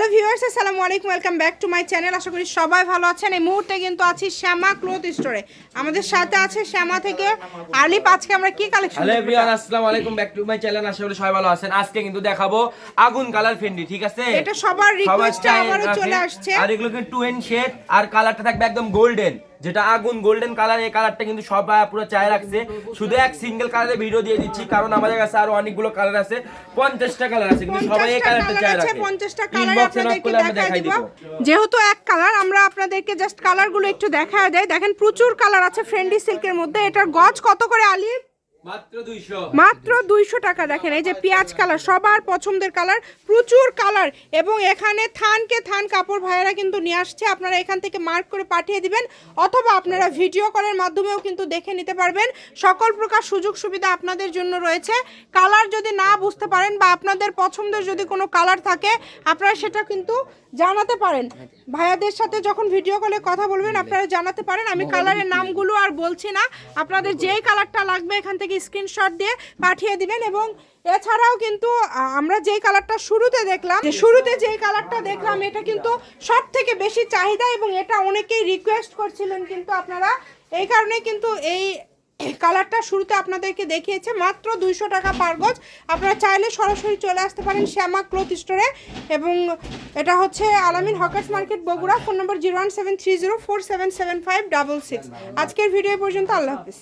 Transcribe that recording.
Hello viewers আসসালামু আলাইকুম welcome back to my channel. আশা করি সবাই ভালো আছেন। এই মুহূর্তে কিন্তু আছি শ্যামা ক্লথ স্টোরে। আমাদের সাথে আছে শ্যামা থেকে আলিপ আজকে আমরা কি কালেকশন হ্যালো এভরিওয়ান আসসালামু আলাইকুম ব্যাক টু মাই চ্যানেল। আশা করি সবাই ভালো আছেন। আজকে কিন্তু দেখাবো আগুন কালার ফেন্ডি ঠিক আছে? এটা সবার রিকোয়েস্ট আমারও চলে আসছে। আর এগুলো কিন্তু টু এন শেড আর কালারটা থাকবে একদম গোল্ডেন যেটা আগুন গোল্ডেন কালার এই কালারটা কিন্তু সব পুরো চায় রাখছে। শুধু এক সিঙ্গেল কালারে ভিডিও দিয়ে দিচ্ছি কারণ আমাদের কাছে আরও অনেকগুলো কালার আছে। পঞ্চাশটা কালার আছে কিন্তু সবাই এই কালারটা চায় রাখছে পঞ্চাশটা রাখে 50টা কালার ইনবক্সে আপনাদেরকে দেখাই দেখাই দিব। দিব। যেহেতু এক কালার আমরা আপনাদেরকে জাস্ট কালারগুলো একটু দেখা দেয়। দেখেন প্রচুর কালার আছে ফ্রেন্ডলি সিল্কের মধ্যে। এটার গজ কত করে আলিপ মাত্র দুইশো। টাকা দেখেন এই যে পেঁয়াজ কালার সবার পছন্দের কালার প্রচুর কালার। এবং এখানে থানকে থান কাপড় ভাইয়েরা কিন্তু নিয়ে আসছে আপনারা এখান থেকে মার্ক করে পাঠিয়ে দিবেন অথবা আপনারা ভিডিও কলের মাধ্যমেও কিন্তু দেখে নিতে পারবেন। সকল প্রকার সুযোগ সুবিধা আপনাদের জন্য রয়েছে। কালার যদি না বুঝতে পারেন বা আপনাদের পছন্দের যদি কোনো কালার থাকে আপনারা সেটা কিন্তু জানাতে পারেন। ভাইয়াদের সাথে যখন ভিডিও কলে কথা বলবেন আপনারা জানাতে পারেন আমি কালারের নামগুলো আর বলছি না। আপনাদের যেই কালারটা লাগবে এখান থেকে স্ক্রিনশট দিয়ে পাঠিয়ে দিবেন এবং এছাড়াও কিন্তু আমরা যেই কালারটা শুরুতে দেখলাম, যে শুরুতে যেই কালারটা দেখলাম, এটা কিন্তু সব থেকে বেশি চাহিদা এবং এটা অনেকেই রিকোয়েস্ট করছিলেন কিন্তু আপনারা এই কারণে কিন্তু এই কালারটা শুরুতে আপনাদেরকে দেখিয়েছে, মাত্র দুইশো টাকা পার গজ। আপনারা চাইলে সরাসরি চলে আসতে পারেন শ্যামা ক্লথ স্টোরে এবং এটা হচ্ছে Alamin hawkers market Bogura, phone number zero one seven three zero four seven seven five double six. আজকের ভিডিও পর্যন্ত, আল্লাহ হাফিজ।